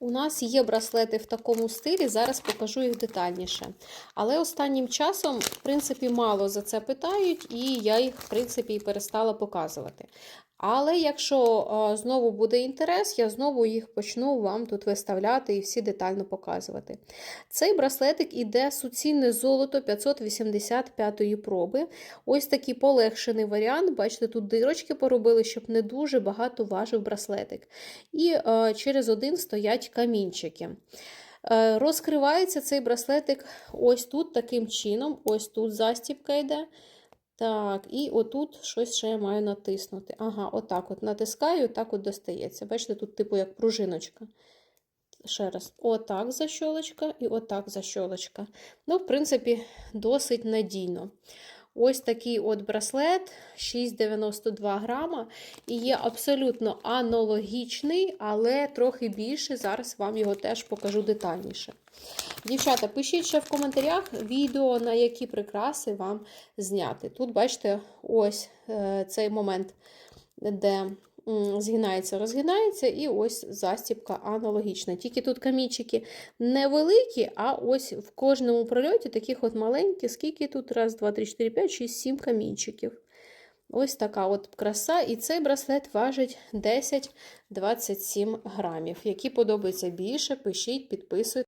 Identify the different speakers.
Speaker 1: У нас є браслети в такому стилі, зараз покажу їх детальніше. Але останнім часом, в принципі, мало за це питають, і я їх, в принципі, і перестала показувати. Але якщо знову буде інтерес, я знову їх почну вам тут виставляти і всі детально показувати. Цей браслетик іде суцільне золото 585-ї проби. Ось такий полегшений варіант. Бачите, тут дирочки поробили, щоб не дуже багато важив браслетик. І через один стоять камінчики. Е, розкривається цей браслетик ось тут таким чином. Ось тут застібка йде. Так, і отут щось ще я маю натиснути. Ага, отак от натискаю, так от достається. Бачите, тут, типу, як пружиночка. Ще раз, отак защолочка і отак защолочка. Ну, в принципі, досить надійно. Ось такий от браслет 6,92 грама. І є абсолютно аналогічний, але трохи більше. Зараз вам його теж покажу детальніше. Дівчата, пишіть ще в коментарях відео, на які прикраси вам зняти. Тут, бачите, ось е, цей момент, де згинається, розгинається, і ось застібка аналогічна. Тільки тут камінчики невеликі, а ось в кожному прольоті таких от маленьких, скільки тут? Раз, два, три, чотири, п'ять, шість, сім камінчиків. Ось така от краса. І цей браслет важить 10-27 грамів. Які подобаються більше, пишіть, підписуйтесь.